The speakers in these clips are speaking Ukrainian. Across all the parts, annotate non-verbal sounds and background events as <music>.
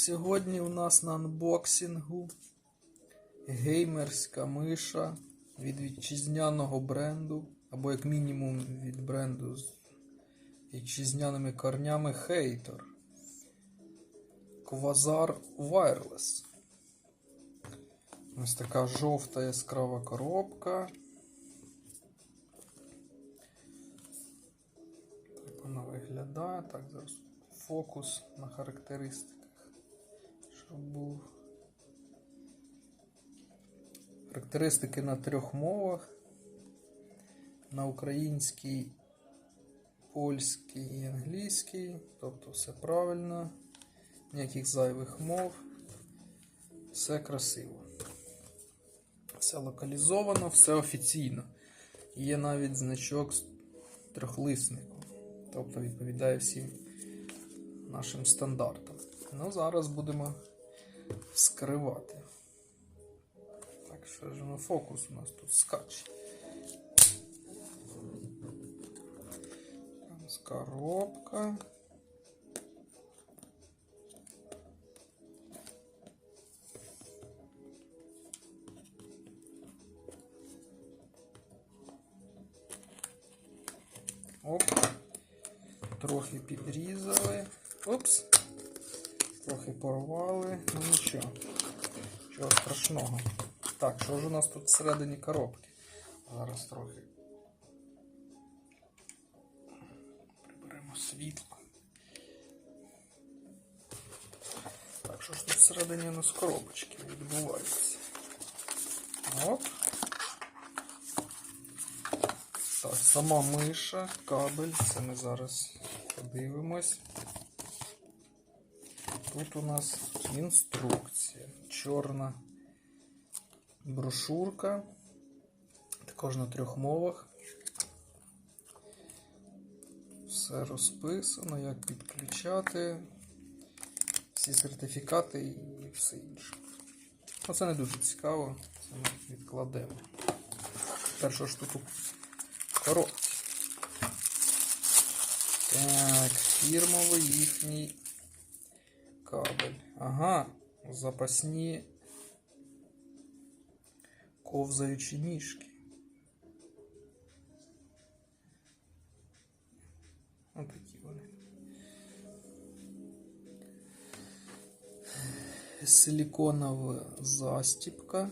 сьогодні у нас на анбоксингу геймерська миша від вітчизняного бренду, або як мінімум від бренду з вітчизняними корнями Hater. Quasar Wireless. Ось така жовта яскрава коробка. Так вона виглядає. Так, зараз фокус на характеристиках. Був. Характеристики на трьох мовах. На українській, польській і англійській. Тобто все правильно. Ніяких зайвих мов. Все красиво. Все локалізовано, все офіційно. Є навіть значок з трьохлисником. Тобто відповідає всім нашим стандартам. Ну, зараз будемо вскривати. Так, що ж на фокус у нас тут скаче. Там з коробка. Оп. Трохи підрізали. Опс. Трохи порвали. Ну нічого. Чого страшного. Так, що ж у нас тут всередині коробки? Зараз трохи приберемо світло. Так, що ж тут всередині у нас коробочки відбувається? Оп. Так, сама миша, кабель, це ми зараз подивимось. Тут у нас інструкція. Чорна брошурка. Також на трьох мовах. Все розписано, як підключати, всі сертифікати і все інше. Ну, це не дуже цікаво, це ми відкладемо. Першу штуку коробці. Так, фірмовий їхній кабель. Ага, запасні ковзаючі ніжки. Ось такі вони. Силіконова застіпка.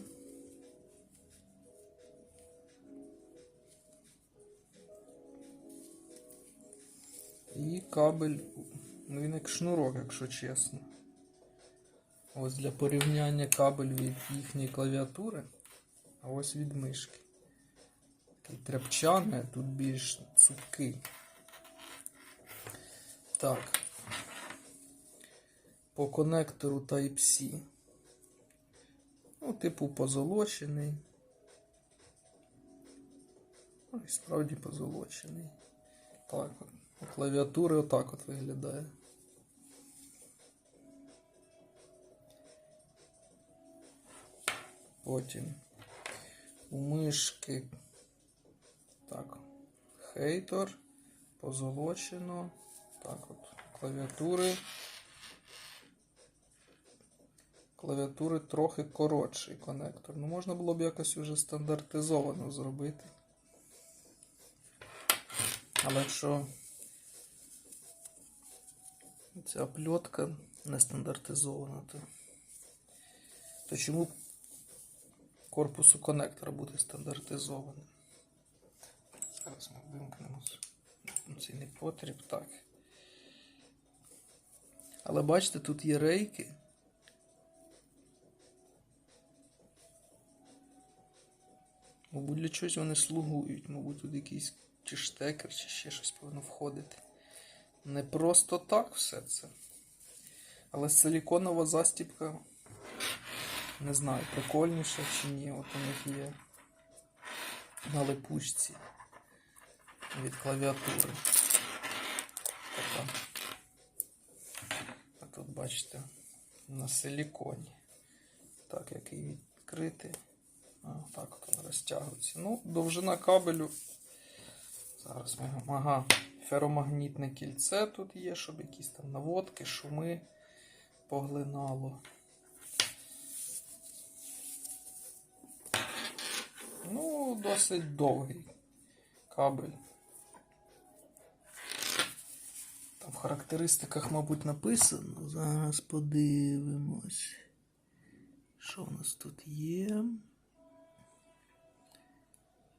І кабель, ну він як шнурок, якщо чесно. Ось для порівняння кабель від їхньої клавіатури, а ось від мишки. Такий тряпчаний, тут більш цупкий. Так. По конектору Type-C. Ну, типу позолочений. Ну, і справді позолочений. Так от. Клавіатури отак от виглядає. Потім у мишки так, хейтер, позолочено. Так от, клавіатури. Клавіатури трохи коротший конектор. Ну, можна було б якось уже стандартизовано зробити. Але якщо ця пльотка не стандартизована, то, то чому корпусу конектора буде стандартизованим? Зараз ми вимкнемо цей непотріб, так. Але бачите, тут є рейки. Мабуть, для чогось вони слугують, мабуть, тут якийсь чи штекер, чи ще щось повинно входити. Не просто так все це. Але силіконова застіпка, не знаю, прикольніша чи ні. От у них є на липучці від клавіатури. Така. А тут бачите, на силіконі. Так, як її відкрити. А, так от вона розтягується. Ну, довжина кабелю. Зараз ми. Ага, феромагнітне кільце тут є, щоб якісь там наводки, шуми поглинало. Ну, досить довгий кабель. Там в характеристиках, мабуть, написано. Зараз подивимось. Що в нас тут є?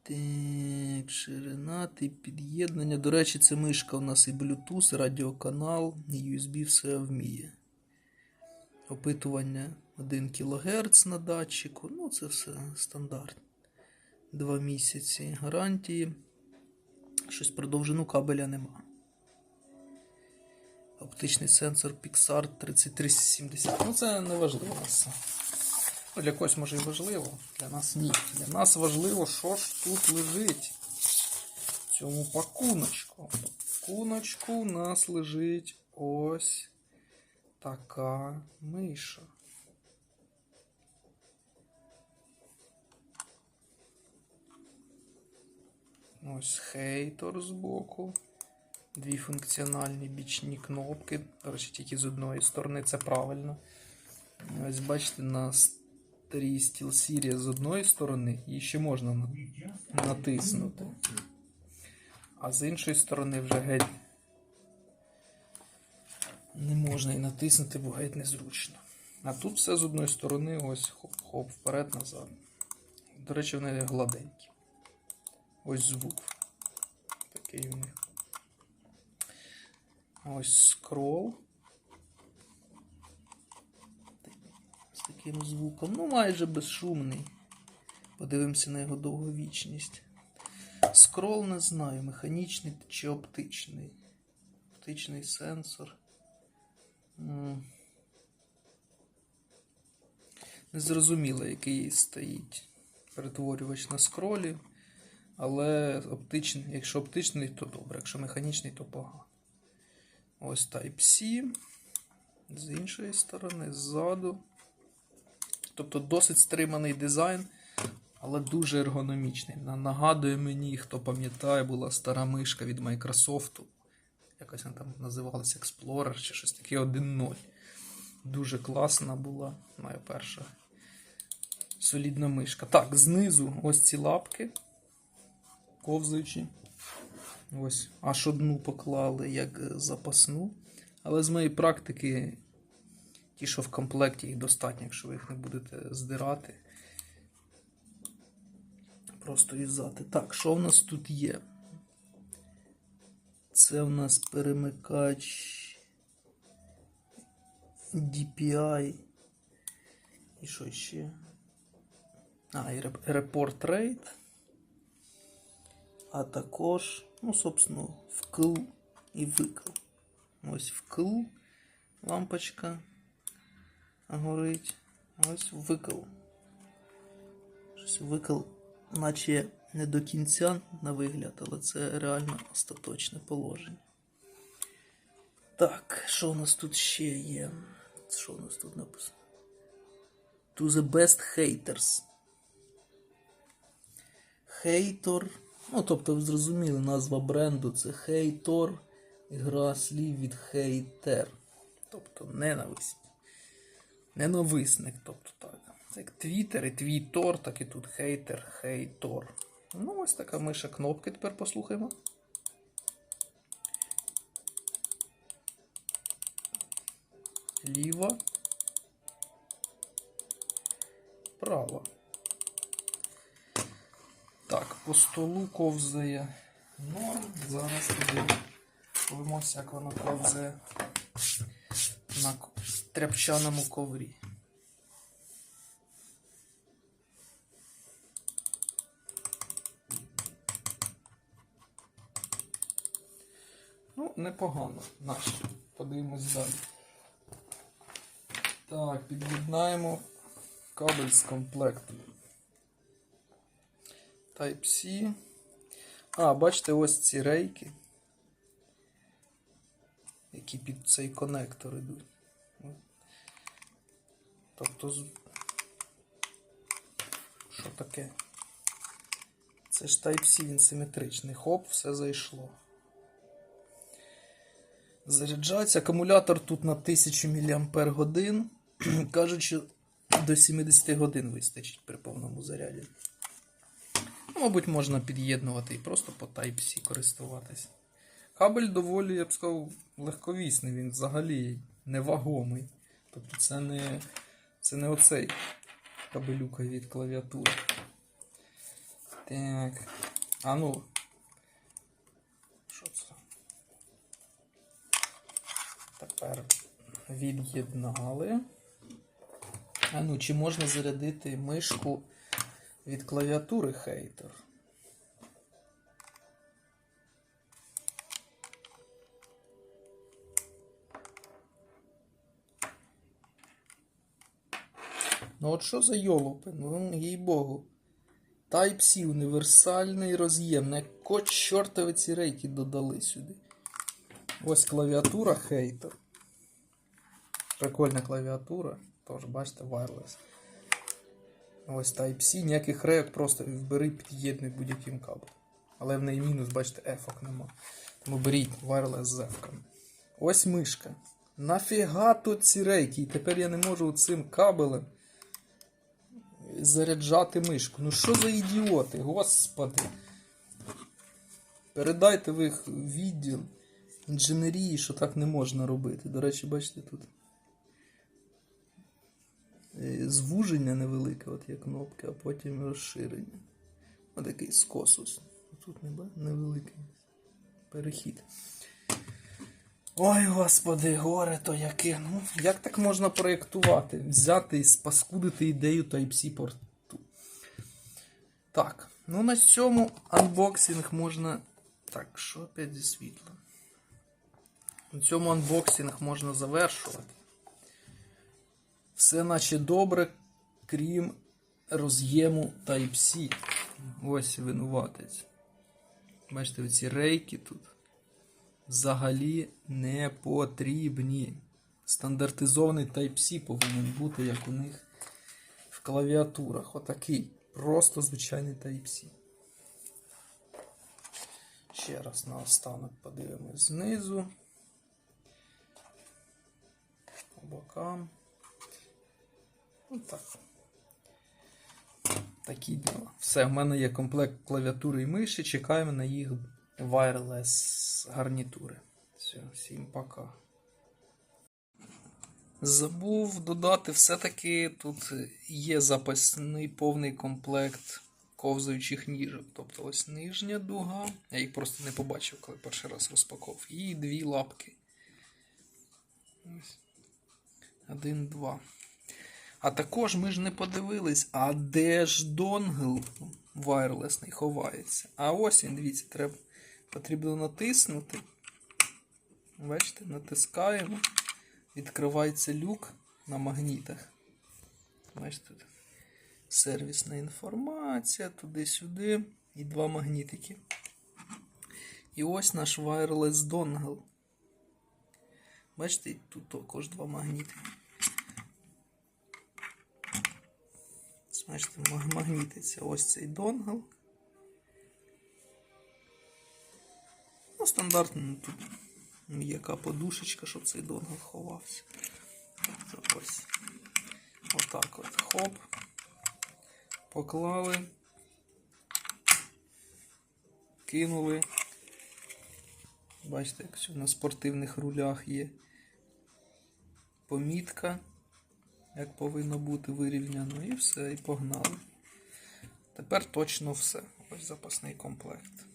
Так, ширина, тип під'єднання. До речі, це мишка у нас і Bluetooth, і радіоканал, і USB все вміє. Опитування 1 кГц на датчику. Ну, це все стандартно. Два місяці гарантії. Щось продовжину кабеля нема. Оптичний сенсор Pixar 3370. Ну це не важливо. Ну, Для когось може і важливо, для нас ні. Для нас важливо, що ж тут лежить. В цьому пакуночку. Пакуночку у нас лежить ось така миша. Ось хейтор збоку. Дві функціональні бічні кнопки. До речі, тільки з одної сторони це правильно. Ось бачите, на старій SteelSeries з одної сторони її ще можна натиснути. А з іншої сторони вже геть не можна і натиснути, бо геть незручно. А тут все з одної сторони, ось хоп-хоп, вперед-назад. До речі, вони гладенькі. Ось звук. Такий у них. Ось скрол. З таким звуком. Ну, майже безшумний. Подивимося на його довговічність. Скрол не знаю, механічний чи оптичний. Оптичний сенсор. Незрозуміло, який стоїть перетворювач на скролі. Але оптичний, якщо оптичний, то добре, якщо механічний, то погано. Ось Type-C. З іншої сторони, ззаду. Тобто досить стриманий дизайн, але дуже ергономічний. Нагадує мені, хто пам'ятає, була стара мишка від Microsoft. Якось вона там називалася Explorer чи щось таке 1.0. Дуже класна була. Моя перша солідна мишка. Так, знизу ось ці лапки. Ковзаючі. Ось аж одну поклали як е, запасну. Але з моєї практики, ті, що в комплекті, їх достатньо, якщо ви їх не будете здирати. Просто в'язати. Так, що в нас тут є? Це в нас перемикач DPI. І що ще? А, і реп- Report Rate. А також, ну, собственно, вкл і викл. Ось вкл лампочка горить. Ось викл. Щось викл, наче не до кінця на вигляд, але це реально остаточне положення. Так, що у нас тут ще є? Що у нас тут написано? To the best haters. Хейтор. Ну, тобто, ви зрозуміли, назва бренду це Хейтор. Гра слів від хейтер. Тобто ненависть. Ненависник, тобто так. Це як Твіттер і твітор, так і тут хейтер, хейтор. Ну, ось така миша кнопки тепер послухаємо. Ліва. Права. Так, по столу ковзає норм. Зараз тоді подивимося, як воно ковзає на тряпчаному коврі. Ну, непогано. Наші. Подивимось далі. Так, під'єднаємо кабель з комплектом. Type-C. А, бачите, ось ці рейки, які під цей конектор йдуть. Тобто, що таке? Це ж Type-C, він симетричний. Хоп, все зайшло. Заряджається акумулятор тут на 1000 мАч. <clears throat> Кажуть, що до 70 годин вистачить при повному заряді. Мабуть, можна під'єднувати і просто по Type-C користуватись. Кабель доволі, я б сказав, легковісний, він взагалі невагомий. Тобто це не, це не оцей кабелюка від клавіатури. Так. А ну. Що це? Тепер від'єднали. А ну, чи можна зарядити мишку від клавіатури хейтер? Ну от що за йолопи? Ну, їй богу. Type-C універсальний роз'єм. На яко чортові ці рейки додали сюди. Ось клавіатура хейтер. Прикольна клавіатура. Тож, бачите, wireless. Ось Type-C, ніяких рейок, просто вбери, під'єднуй будь-яким кабелем. Але в неї мінус, бачите, ефок нема. Тому беріть wireless з ефками. Ось мишка. Нафіга тут ці рейки? І тепер я не можу цим кабелем заряджати мишку. Ну що за ідіоти, господи. Передайте ви їх відділ інженерії, що так не можна робити. До речі, бачите тут. Е, Звуження невелике, от є кнопки, а потім розширення. Ось такий скосус. Тут не невеликий перехід. Ой, господи, горе то яке. Ну, як так можна проєктувати? Взяти і спаскудити ідею Type-C порту. Так, ну на цьому анбоксинг можна. Так, що опять зі світлом? На цьому анбоксинг можна завершувати. Все наче добре, крім роз'єму Type-C. Ось винуватець. Бачите, оці рейки тут взагалі не потрібні. Стандартизований Type-C повинен бути, як у них в клавіатурах. Отакий. Просто звичайний Type-C. Ще раз наостанок подивимось знизу. По бокам. Отак. Такі діла. Все, в мене є комплект клавіатури і миші. Чекаємо на їх wireless гарнітури. Все, всім пока. Забув додати, все-таки тут є запасний повний комплект ковзаючих ніжок. Тобто ось нижня дуга. Я їх просто не побачив, коли перший раз розпаковував. І дві лапки. Один, два. А також ми ж не подивились, а де ж донгл вайрлесний ховається. А ось він, дивіться, треба, потрібно натиснути. Бачите, натискаємо. Відкривається люк на магнітах. Бачите, тут сервісна інформація, туди-сюди. І два магнітики. І ось наш wireless dongle. Бачите, тут також два магнітики. Бачите, маг- магнітиться ось цей донгл. Ну, стандартно ну, тут м'яка подушечка, щоб цей донгл ховався. Тобто ось. Отак от. Хоп. Поклали. Кинули. Бачите, як все на спортивних рулях є помітка як повинно бути вирівняно, і все, і погнали. Тепер точно все. Ось запасний комплект.